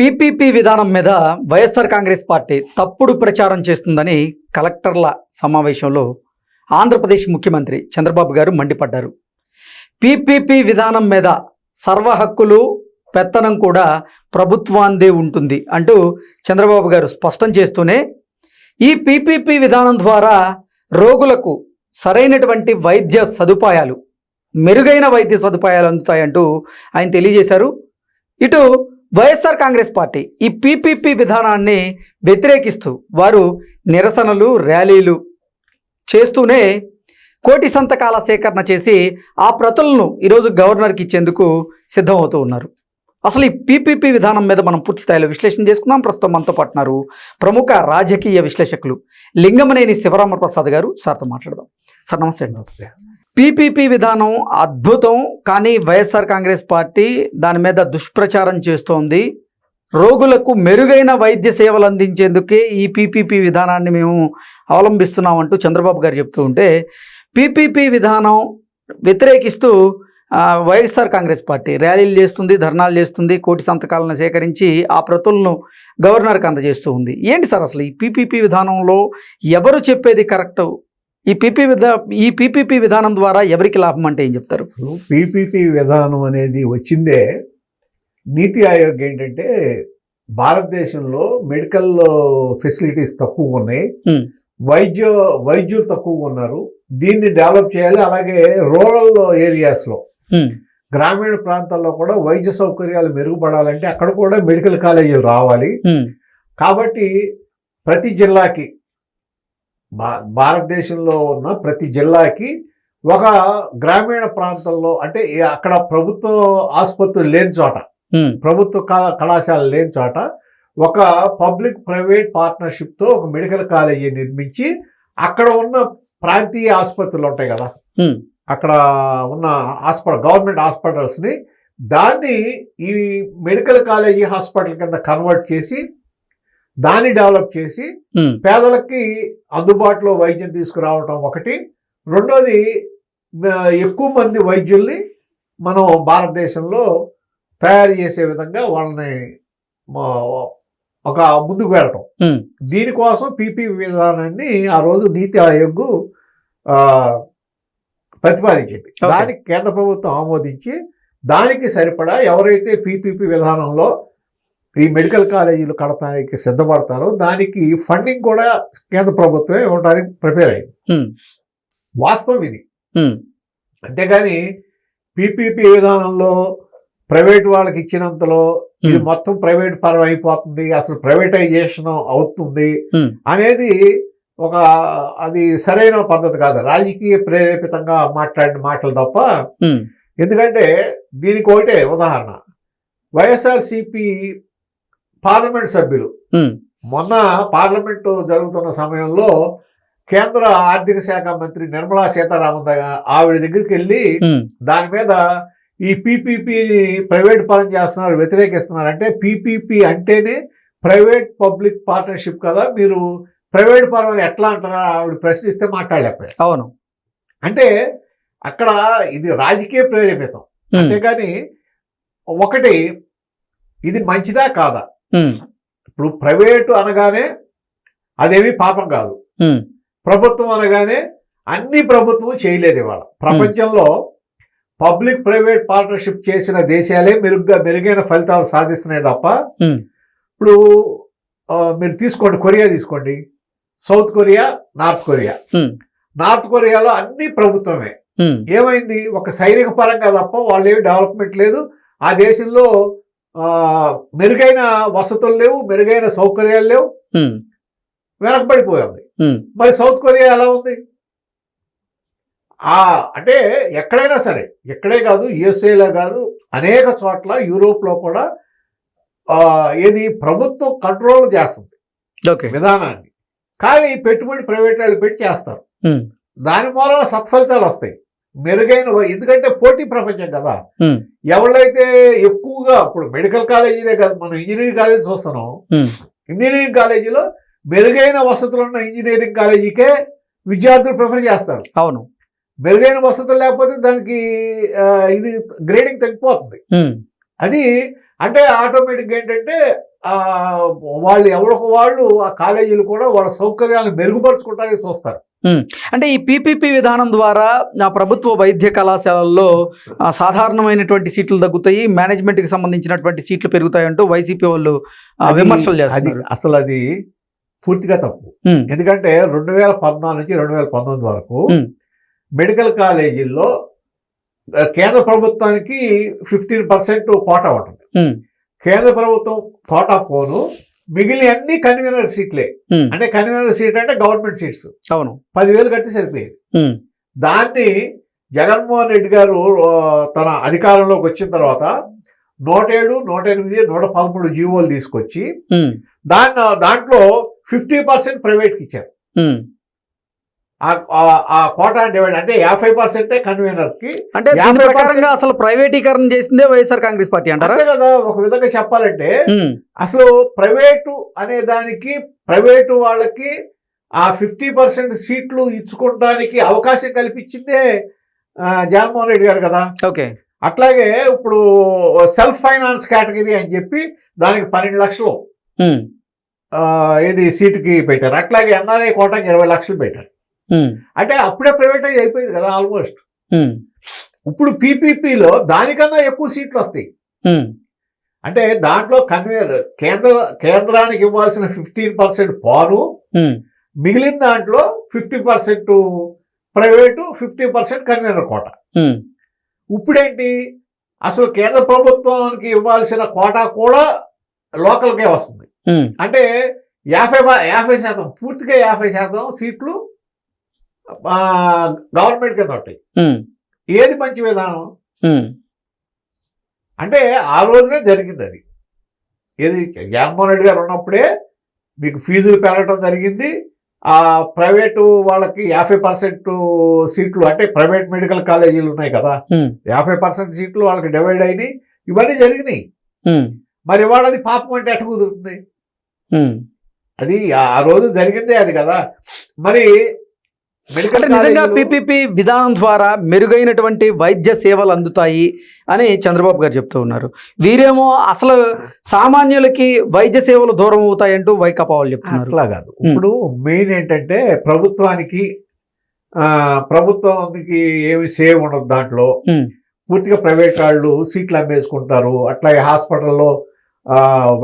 PPP విధానం మీద YSR Congress party తప్పుడు ప్రచారం చేస్తుందని కలెక్టర్ల సమావేశంలో ఆంధ్రప్రదేశ్ ముఖ్యమంత్రి చంద్రబాబు గారు మండిపడ్డారు. పీపీపీ విధానం మీద సర్వ హక్కులు పెత్తనం కూడా ప్రభుత్వాందే ఉంటుంది అంటూ చంద్రబాబు గారు స్పష్టం చేస్తూనే ఈ పీపీపీ విధానం ద్వారా రోగులకు సరైనటువంటి వైద్య సదుపాయాలు మెరుగైన వైద్య సదుపాయాలు అందుతాయంటూ ఆయన తెలియజేశారు. ఇటు వైఎస్ఆర్ కాంగ్రెస్ పార్టీ ఈ పీపీపీ విధానాన్ని వ్యతిరేకిస్తూ వారు నిరసనలు ర్యాలీలు చేస్తూనే కోటి సంతకాల సేకరణ చేసి ఆ ప్రతులను ఈరోజు గవర్నర్కి ఇచ్చేందుకు సిద్ధమవుతూ ఉన్నారు. అసలు ఈ పీపీపీ విధానం మీద మనం పూర్తి స్థాయిలో విశ్లేషణ చేసుకున్నాం ప్రస్తుతం మనతో పట్టినారు ప్రముఖ రాజకీయ విశ్లేషకులు లింగమనేని శివరామ ప్రసాద్ గారు. సార్తో మాట్లాడదాం. సార్ నమస్తే నమస్తే. పీపీపీ విధానం అద్భుతం కానీ వైఎస్ఆర్ కాంగ్రెస్ పార్టీ దాని మీద దుష్ప్రచారం చేస్తోంది. రోగులకు మెరుగైన వైద్య సేవలు అందించేందుకే ఈ పీపీపీ విధానాన్ని మేము అవలంబిస్తున్నామంటూ చంద్రబాబు గారు చెప్తూ ఉంటే పీపీపీ విధానం వ్యతిరేకిస్తూ వైఎస్ఆర్ కాంగ్రెస్ పార్టీ ర్యాలీలు చేస్తుంది ధర్నాలు చేస్తుంది కోటి సంతకాలను సేకరించి ఆ ప్రతులను గవర్నర్కి అందజేస్తూ ఉంది. ఏంటి సార్ అసలు ఈ పీపీపీ విధానంలో ఎవరు చెప్పేది కరెక్ట్? ఈ పీపీ విధా ఈ పీపీపీ విధానం ద్వారా ఎవరికి లాభం అంటే ఏం చెప్తారు? పీపీపీ విధానం అనేది వచ్చిందే నీతి ఆయోగ్ ఏంటంటే భారతదేశంలో మెడికల్ ఫెసిలిటీస్ తక్కువ ఉన్నాయి. వైద్య వైద్యులు తక్కువగా ఉన్నారు. దీన్ని డెవలప్ చేయాలి. అలాగే రూరల్ ఏరియాస్లో గ్రామీణ ప్రాంతాల్లో కూడా వైద్య సౌకర్యాలు మెరుగుపడాలంటే అక్కడ కూడా మెడికల్ కాలేజీలు రావాలి. కాబట్టి ప్రతి జిల్లాకి భా భారతదేశంలో ఉన్న ప్రతి జిల్లాకి ఒక గ్రామీణ ప్రాంతంలో అంటే అక్కడ ప్రభుత్వ ఆసుపత్రులు లేని చోట ప్రభుత్వ కళా కళాశాల లేని చోట ఒక పబ్లిక్ ప్రైవేట్ పార్ట్నర్షిప్తో ఒక మెడికల్ కాలేజీ నిర్మించి అక్కడ ఉన్న ప్రాంతీయ ఆసుపత్రులు ఉంటాయి కదా. అక్కడ ఉన్న హాస్పిటల్ గవర్నమెంట్ హాస్పిటల్స్ని దాన్ని ఈ మెడికల్ కాలేజీ హాస్పిటల్ కింద కన్వర్ట్ చేసి దాన్ని డెవలప్ చేసి పేదలకి అందుబాటులో వైద్యం తీసుకురావటం ఒకటి. రెండోది ఎక్కువ మంది వైద్యుల్ని మనం భారతదేశంలో తయారు చేసే విధంగా వాళ్ళని ఒక ముందుకు వెళ్ళటం. దీనికోసం పీపీ విధానాన్ని ఆ రోజు నీతి ఆయోగ్ ప్రతిపాదించింది. దానికి కేంద్ర ప్రభుత్వం ఆమోదించి దానికి సరిపడా ఎవరైతే పీపీపీ విధానంలో ఈ మెడికల్ కాలేజీలు కడటానికి సిద్ధపడతారో దానికి ఫండింగ్ కూడా కేంద్ర ప్రభుత్వమే ఇవ్వడానికి ప్రిపేర్ అయింది. వాస్తవం ఇది. అంతేగాని పీపీపీ విధానంలో ప్రైవేట్ వాళ్ళకి ఇచ్చినంతలో ఇది మొత్తం ప్రైవేట్ పరం అయిపోతుంది అసలు ప్రైవేటైజేషన్ అవుతుంది. అనేది ఒక అది సరైన పద్ధతి కాదు. రాజకీయ ప్రేరేపితంగా మాట్లాడిన మాటలు తప్ప ఎందుకంటే దీనికి ఒకటే ఉదాహరణ. వైఎస్ఆర్సిపి పార్లమెంట్ సభ్యులు. మొన్న పార్లమెంటు జరుగుతున్న సమయంలో కేంద్ర ఆర్థిక శాఖ మంత్రి నిర్మలా సీతారామన్ దగ్గర ఆవిడ దగ్గరికి వెళ్ళి దాని మీద ఈ పీపీపీని ప్రైవేట్ పరం చేస్తున్నారు వ్యతిరేకిస్తున్నారు. అంటే పీపీపీ అంటేనే ప్రైవేట్ పబ్లిక్ పార్ట్నర్షిప్ కదా మీరు ప్రైవేట్ పరం ఎట్లా అంటారా ఆవిడ ప్రశ్నిస్తే మాట్లాడలేకపోయారు. అవును. అంటే అక్కడ ఇది రాజకీయ ప్రేరేపితం. అంతేగాని ఒకటి ఇది మంచిదా కాదా? ఇప్పుడు ప్రైవేటు అనగానే అదేమి పాపం కాదు. ప్రభుత్వం అనగానే అన్ని ప్రభుత్వం చేయలేదు ఇవాళ. ప్రపంచంలో పబ్లిక్ ప్రైవేట్ పార్ట్నర్షిప్ చేసిన దేశాలే మెరుగ్గా మెరుగైన ఫలితాలు సాధిస్తున్నాయి తప్ప. ఇప్పుడు మీరు తీసుకోండి కొరియా తీసుకోండి. South Korea north Korea. North కొరియాలో అన్ని ప్రభుత్వమే. ఏమైంది? ఒక సైనిక పరంగా తప్ప వాళ్ళు ఏమి డెవలప్మెంట్ లేదు. ఆ దేశంలో మెరుగైన వసతులు లేవు మెరుగైన సౌకర్యాలు లేవు. వెనకబడిపోయింది. మరి సౌత్ కొరియా ఎలా ఉంది? ఆ అంటే ఎక్కడైనా సరే ఎక్కడే కాదు యుఎస్ఏలో కాదు అనేక చోట్ల యూరోప్లో కూడా ఏది ప్రభుత్వం కంట్రోల్ చేస్తుంది. ఓకే. విధానాన్ని. కానీ పెట్టుబడి ప్రైవేట్ వాళ్ళు పెట్టి చేస్తారు. దాని మూలన సత్ఫలితాలు వస్తాయి. మెరుగైన ఎందుకంటే పోటీ ప్రపంచం కదా. ఎవరైతే ఎక్కువగా ఇప్పుడు మెడికల్ కాలేజీలే కాదు మనం ఇంజనీరింగ్ కాలేజీ చూస్తున్నాం. ఇంజనీరింగ్ కాలేజీలో మెరుగైన వసతులు ఉన్న ఇంజనీరింగ్ కాలేజీకే విద్యార్థులు ప్రిఫర్ చేస్తారు. అవును. మెరుగైన వసతులు లేకపోతే దానికి ఇది గ్రేడింగ్ తగ్గిపోతుంది. అది అంటే ఆటోమేటిక్గా ఏంటంటే వాళ్ళు ఎవరికి వాళ్ళు ఆ కాలేజీలు కూడా వాళ్ళ సౌకర్యాలను మెరుగుపరుచుకోవడానికి చూస్తారు. అంటే ఈ పీపీపీ విధానం ద్వారా ఆ ప్రభుత్వ వైద్య కళాశాలల్లో సాధారణమైనటువంటి సీట్లు తగ్గుతాయి మేనేజ్మెంట్కి సంబంధించినటువంటి సీట్లు పెరుగుతాయి అంటూ వైసీపీ వాళ్ళు విమర్శలు అది చేస్తున్నారు. అసలు అది పూర్తిగా తప్పు. ఎందుకంటే రెండు వేల పద్నాలుగు నుంచి రెండు వేల పంతొమ్మిది వరకు. మెడికల్ కాలేజీల్లో కేంద్ర ప్రభుత్వానికి ఫిఫ్టీన్ పర్సెంట్ కోటా ఉంటుంది. కేంద్ర ప్రభుత్వం కోటా పోను మిగిలిన అన్ని కన్వీనర్ సీట్లే అంటే కన్వీనర్ సీట్ అంటే గవర్నమెంట్ సీట్స్ అవును. పదివేలు కడితే సరిపోయేది. దాన్ని జగన్మోహన్ రెడ్డి గారు తన అధికారంలోకి వచ్చిన తర్వాత నూట ఏడు నూట ఎనిమిది నూట పదమూడు జీవోలు తీసుకొచ్చి దాన్ని దాంట్లో ఫిఫ్టీ పర్సెంట్ ప్రైవేట్కి ఇచ్చారు. ఆ- కోటా డివైడ్ అంటే యాభై పర్సెంటే కన్వీనర్కి. అంటే దీని 50% ప్రకారంగా అసలు ప్రైవేటీకరణ చేసిందే వైఎస్ఆర్ కాంగ్రెస్ పార్టీ అంటారా? అంతే కదా ఒక విధంగా చెప్పాలంటే అసలు ప్రైవేటు అనే దానికి ప్రైవేటు వాళ్ళకి ఆ ఫిఫ్టీ పర్సెంట్ సీట్లు ఇచ్చుకోవడానికి అవకాశం కల్పించిందే జగన్మోహన్ రెడ్డి గారు కదా. ఓకే. అట్లాగే ఇప్పుడు సెల్ఫ్ ఫైనాన్స్ కేటగిరీ అని చెప్పి దానికి పన్నెండు లక్షలు ఇది సీటుకి పెట్టారు. అట్లాగే ఎన్ఆర్ఐ కోటాకి ఇరవై లక్షలు పెట్టారు. అంటే అప్పుడే ప్రైవేటైజ్ అయిపోయింది కదా ఆల్మోస్ట్. ఇప్పుడు పీపీపీలో దానికన్నా ఎక్కువ సీట్లు వస్తాయి. అంటే దాంట్లో కన్వేర్ కేంద్ర కేంద్రానికి ఇవ్వాల్సిన ఫిఫ్టీన్ పర్సెంట్ పాను మిగిలిన దాంట్లో fifty percent private fifty percent convenor quota. ఇప్పుడేంటి? అసలు కేంద్ర ప్రభుత్వానికి ఇవ్వాల్సిన కోటా కూడా లోకల్కే వస్తుంది. అంటే యాభై యాభై శాతం పూర్తిగా యాభై శాతం సీట్లు గవర్నమెంట్ కింద ఉంటాయి. ఏది మంచి విధానం? అంటే ఆ రోజునే జరిగింది అది. ఏది? జగన్మోహన్ రెడ్డి గారు ఉన్నప్పుడే మీకు ఫీజులు పెరగటం జరిగింది. ఆ ప్రైవేటు వాళ్ళకి యాభై పర్సెంట్ సీట్లు అంటే ప్రైవేట్ మెడికల్ కాలేజీలు ఉన్నాయి కదా. యాభై పర్సెంట్ సీట్లు వాళ్ళకి డివైడ్ అయినాయి. ఇవన్నీ జరిగినాయి. మరి ఇవాళ అది పాపం అంటే ఎట్ట కుదురుతుంది. అది ఆ రోజు జరిగిందే అది కదా. మరి అంటే నిజంగా పీపీపీ విధానం ద్వారా మెరుగైనటువంటి వైద్య సేవలు అందుతాయి అని చంద్రబాబు గారు చెప్తూ ఉన్నారు. వీరేమో అసలు సామాన్యులకి వైద్య సేవలు దూరం అవుతాయంటూ వైకాపా వాళ్ళు చెప్తున్నారు. అట్లా కాదు. ఇప్పుడు మెయిన్ ఏంటంటే ప్రభుత్వానికి ప్రభుత్వానికి ఏమి సేవ్ ఉండదు దాంట్లో. పూర్తిగా ప్రైవేట్ వాళ్ళు సీట్లు అమ్మేసుకుంటారు. అట్లాగే హాస్పిటల్లో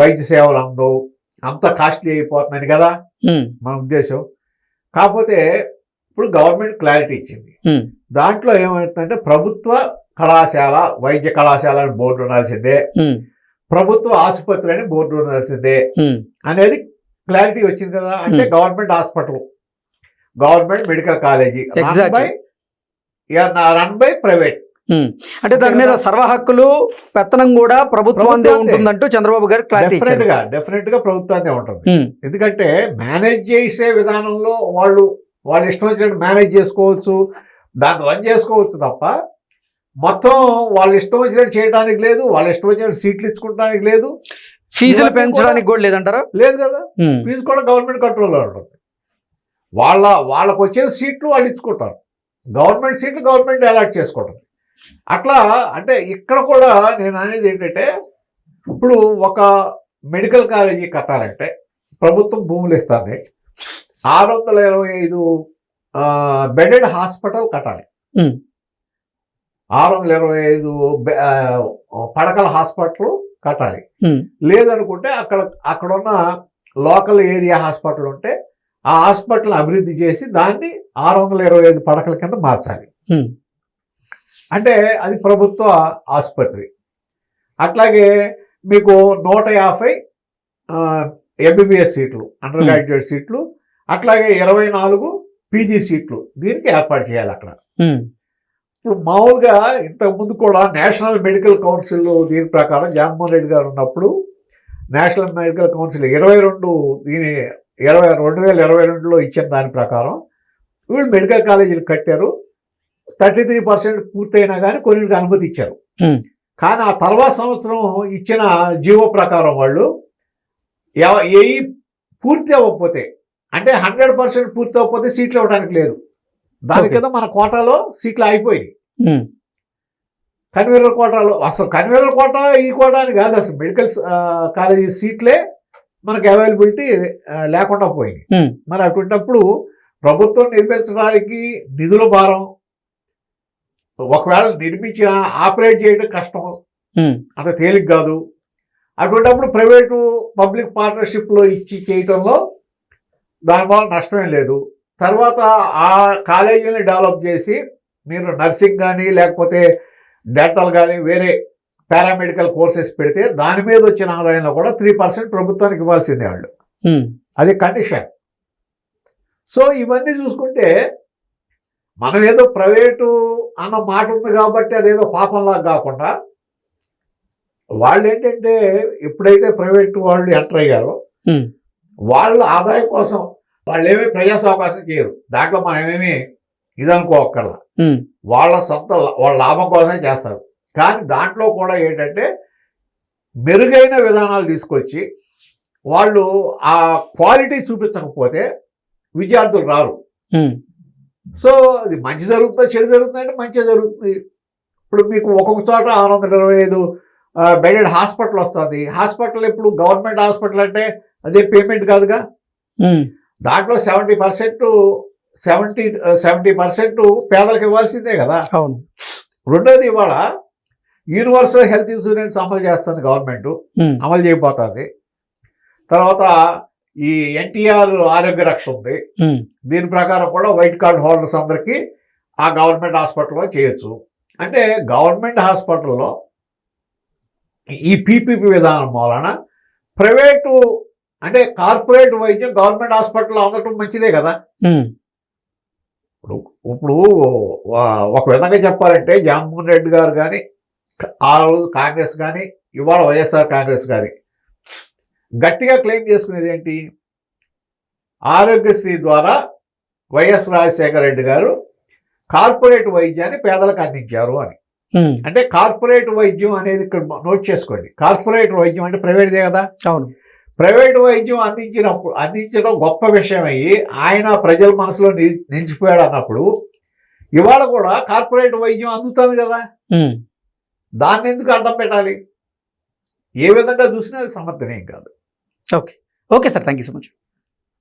వైద్య సేవలు అందవు. అంత కాస్ట్లీ అయిపోతుందని కదా? మన ఉద్దేశం. కాకపోతే ఇప్పుడు గవర్నమెంట్ క్లారిటీ ఇచ్చింది. దాంట్లో ఏమవుతుందంటే ప్రభుత్వ కళాశాల వైద్య కళాశాల అని బోర్డు ఉండాల్సిందే. ప్రభుత్వ ఆసుపత్రి అని బోర్డు ఉండాల్సిందే అనేది క్లారిటీ వచ్చింది కదా. అంటే. Government hospital government medical college run. By run by private. అంటే దాని మీద సర్వ హక్కులు పెత్తనం కూడా ప్రభుత్వాందే ప్రభుత్వాందే. ఉంటుందంటూ చంద్రబాబు గారు క్లారిటీ డెఫినెట్గా డెఫినెట్గా ప్రభుత్వాన్ని ఉంటుంది. ఎందుకంటే మేనేజ్ చేసే విధానంలో వాళ్ళు వాళ్ళు ఇష్టం వచ్చినట్టు మేనేజ్ చేసుకోవచ్చు. దాన్ని రన్ చేసుకోవచ్చు తప్ప మొత్తం వాళ్ళు ఇష్టం వచ్చినట్టు చేయడానికి లేదు వాళ్ళు ఇష్టం వచ్చినట్టు సీట్లు ఇచ్చుకోవడానికి లేదు. ఫీజులు పెంచడానికి కూడా లేదంటారా? లేదు కదా. ఫీజు కూడా గవర్నమెంట్ కంట్రోల్లో ఉంటుంది. వాళ్ళ వాళ్ళకు వచ్చే సీట్లు వాళ్ళు ఇచ్చుకుంటారు. గవర్నమెంట్ సీట్లు గవర్నమెంట్ అలాట్ చేసుకుంటుంది. అట్లా అంటే ఇక్కడ కూడా నేను అనేది ఏంటంటే ఇప్పుడు ఒక మెడికల్ కాలేజీ కట్టాలంటే ప్రభుత్వం భూములు ఇస్తుంది. ఆరు వందల ఇరవై ఐదు బెడెడ్ హాస్పిటల్ కట్టాలి. ఆరు వందల ఇరవై ఐదు పడకల హాస్పిటల్ కట్టాలి. లేదనుకుంటే అక్కడ అక్కడ ఉన్న లోకల్ ఏరియా హాస్పిటల్ ఉంటే ఆ హాస్పిటల్ అభివృద్ధి చేసి దాన్ని ఆరు వందల ఇరవై ఐదు పడకల కింద మార్చాలి అంటే అది ప్రభుత్వ ఆసుపత్రి అట్లాగే మీకు నూట యాభై ఎంబీబీఎస్ సీట్లు అండర్. గ్రాడ్యుయేట్ సీట్లు అట్లాగే ఇరవై నాలుగు పీజీ సీట్లు దీనికి ఏర్పాటు చేయాలి అక్కడ. ఇప్పుడు మామూలుగా ఇంతకుముందు కూడా నేషనల్ మెడికల్ కౌన్సిల్ దీని ప్రకారం జగన్మోహన్ రెడ్డి గారు ఉన్నప్పుడు నేషనల్ మెడికల్ కౌన్సిల్ ఇరవై రెండు దీని ఇరవై రెండు వేల ఇరవై రెండులో ఇచ్చిన దాని ప్రకారం వీళ్ళు మెడికల్ కాలేజీలు కట్టారు. థర్టీ త్రీ పర్సెంట్ పూర్తయినా కానీ కొన్నిటికి అనుమతి ఇచ్చారు. కానీ ఆ తర్వాత సంవత్సరం ఇచ్చిన జీవో ప్రకారం వాళ్ళు ఏ పూర్తి అవ్వకపోతే అంటే హండ్రెడ్ పర్సెంట్ పూర్తి అవ్వకపోతే సీట్లు ఇవ్వడానికి లేదు. దాని. కింద మన కోటాలో సీట్లు ఉమ్, కన్వీనర్ కోటాలో అసలు కన్వీనర్ కోటా ఈ కోటా అని కాదు అసలు. మెడికల్ కాలేజీ సీట్లే మనకి అవైలబిలిటీ లేకుండా పోయింది. మరి అటువంటిప్పుడు ప్రభుత్వం నిర్మించడానికి నిధుల భారం ఒకవేళ నిర్మించిన ఆపరేట్ చేయడం కష్టం. అంత తేలిక కాదు. అటువంటిప్పుడు ప్రైవేటు పబ్లిక్ పార్ట్నర్షిప్లో ఇచ్చి చేయటంలో దానివల్ల నష్టమేం లేదు. తర్వాత ఆ కాలేజీని డెవలప్ చేసి మీరు నర్సింగ్ కానీ లేకపోతే డెంటల్ కానీ వేరే పారామెడికల్ కోర్సెస్ పెడితే దాని మీద వచ్చిన ఆదాయంలో కూడా త్రీ పర్సెంట్ ప్రభుత్వానికి ఇవ్వాల్సిందే వాళ్ళు. అది కండిషన్. సో ఇవన్నీ చూసుకుంటే మనం ఏదో ప్రైవేటు అన్న మాట ఉంది కాబట్టి అదేదో పాపంలా కాకుండా వాళ్ళు ఏంటంటే ఎప్పుడైతే ప్రైవేట్ వాళ్ళు ఎంటర్ అయ్యారో వాళ్ళ ఆదాయం కోసం వాళ్ళు ఏమీ ప్రజా అవకాశం చేయరు. దాంట్లో మనం ఏమేమి ఇదనుకోక్కర్లా వాళ్ళ సొంత వాళ్ళ లాభం కోసమే చేస్తారు. కానీ దాంట్లో కూడా ఏంటంటే మెరుగైన విధానాలు తీసుకొచ్చి వాళ్ళు ఆ క్వాలిటీ చూపించకపోతే విద్యార్థులు రారు. సో అది మంచి జరుగుతుందో చెడు జరుగుతుందో అంటే మంచిగా జరుగుతుంది. ఇప్పుడు మీకు ఒక్కొక్క చోట ఆరు వందల ఇరవై ఐదు బెడెడ్ హాస్పిటల్ వస్తుంది. హాస్పిటల్ ఇప్పుడు గవర్నమెంట్ హాస్పిటల్ అంటే అదే పేమెంట్ కాదుగా? దాంట్లో seventy percent seventy seventy percent పేదలకు ఇవ్వాల్సిందే కదా? అవును. రెండోది ఇవాళ యూనివర్సల్ హెల్త్ ఇన్సూరెన్స్ అమలు చేస్తుంది గవర్నమెంట్ అమలు చేయబోతుంది. తర్వాత ఈ ఎన్టీఆర్ ఆరోగ్య రక్ష ఉంది. దీని ప్రకారం కూడా వైట్ కార్డ్ హోల్డర్స్ అందరికీ ఆ గవర్నమెంట్ హాస్పిటల్లో చేయొచ్చు. అంటే గవర్నమెంట్ హాస్పిటల్లో ఈ పీపీపీ విధానం మూలన ప్రైవేటు అంటే కార్పొరేట్ వైద్యం గవర్నమెంట్ హాస్పిటల్లో అందటం మంచిదే కదా? ఇప్పుడు ఇప్పుడు ఒక విధంగా చెప్పాలంటే జగన్మోహన్ రెడ్డి గారు కానీ ఆ రోజు కాంగ్రెస్ కానీ ఇవాళ వైఎస్ఆర్ కాంగ్రెస్ కానీ గట్టిగా క్లెయిమ్ చేసుకునేది ఏంటి? ఆరోగ్యశ్రీ ద్వారా వైఎస్ రాజశేఖర రెడ్డి గారు కార్పొరేట్ వైద్యాన్ని పేదలకు అందించారు అని. అంటే కార్పొరేట్ వైద్యం అనేది ఇక్కడ నోట్ చేసుకోండి. కార్పొరేట్ వైద్యం అంటే ప్రైవేట్దే కదా? అవును. ప్రైవేట్ వైద్యం అందించినప్పుడు అందించడం గొప్ప విషయం అయ్యి ఆయన ప్రజల మనసులో ని- నిలిచిపోయాడు అన్నప్పుడు ఇవాళ కూడా కార్పొరేట్ వైద్యం అందుతుంది కదా? దాన్ని ఎందుకు అడ్డం పెట్టాలి? ఏ విధంగా చూసినా అది సమర్థనీయం కాదు. Okay. Okay sir. Thank you so much.